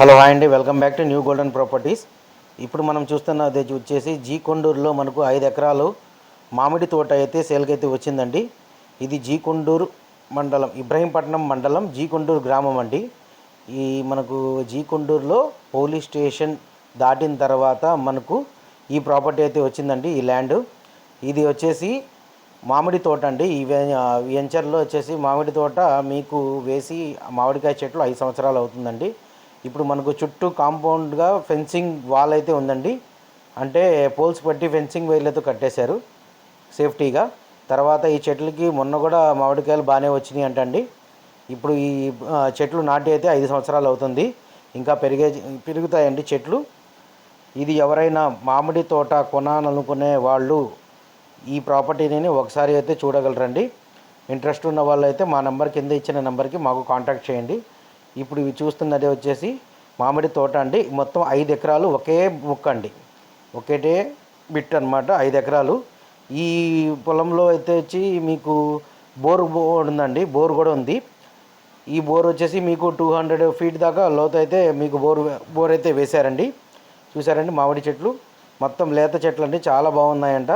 Hello hi అండి welcome back to new golden properties. ఇప్పుడు మనం చూస్తున్నది వచ్చేసి జీ కొండూరులో మనకు ఐదు ఎకరాలు మామిడి తోట అయితే సేల్కి అయితే వచ్చిందండి. ఇది జీ కొండూరు మండలం ఇబ్రహీంపట్నం మండలం జీ కొండూరు గ్రామం అండి. ఈ మనకు జీ కొండూరులో పోలీస్ స్టేషన్ దాటిన తర్వాత మనకు ఈ ప్రాపర్టీ అయితే వచ్చిందండి ఈ ల్యాండ్. ఇది వచ్చేసి మామిడి తోట అండి. ఈ వెంచర్లో వచ్చేసి మామిడి తోట మీకు వేసి మామిడికాయ చెట్లు ఐదు సంవత్సరాలు అవుతుందండి. ఇప్పుడు మనకు చుట్టూ కాంపౌండ్గా ఫెన్సింగ్ వాల్ అయితే ఉందండి. అంటే పోల్స్ పట్టి ఫెన్సింగ్ వైర్లతో కట్టేశారు సేఫ్టీగా. తర్వాత ఈ చెట్లకి మొన్న కూడా మామిడికాయలు బాగానే వచ్చినాయి అంటండి. ఇప్పుడు ఈ చెట్లు నాటి అయితే ఐదు సంవత్సరాలు అవుతుంది. ఇంకా పెరిగే పెరుగుతాయండి చెట్లు. ఇది ఎవరైనా మామిడి తోట కొనాలనుకునే వాళ్ళు ఈ ప్రాపర్టీని ఒకసారి అయితే చూడగలరండి. ఇంట్రెస్ట్ ఉన్న వాళ్ళు అయితే మా నెంబర్ కింద ఇచ్చిన నెంబర్కి మాకు కాంటాక్ట్ చేయండి. ఇప్పుడు ఇవి చూస్తున్నది వచ్చేసి మామిడి తోట అండి. మొత్తం ఐదు ఎకరాలు ఒకే ముక్క అండి. ఒకటే బిట్ అన్నమాట ఐదు ఎకరాలు. ఈ పొలంలో అయితే వచ్చి మీకు బోర్ ఉందండి బోర్ కూడా ఉంది. ఈ బోర్ వచ్చేసి మీకు టూ హండ్రెడ్ ఫీట్ దాకా లోతు అయితే మీకు బోర్ బోర్ అయితే వేశారండి. చూసారండి మామిడి చెట్లు. మొత్తం లేత చెట్లు అండి చాలా బాగున్నాయంట.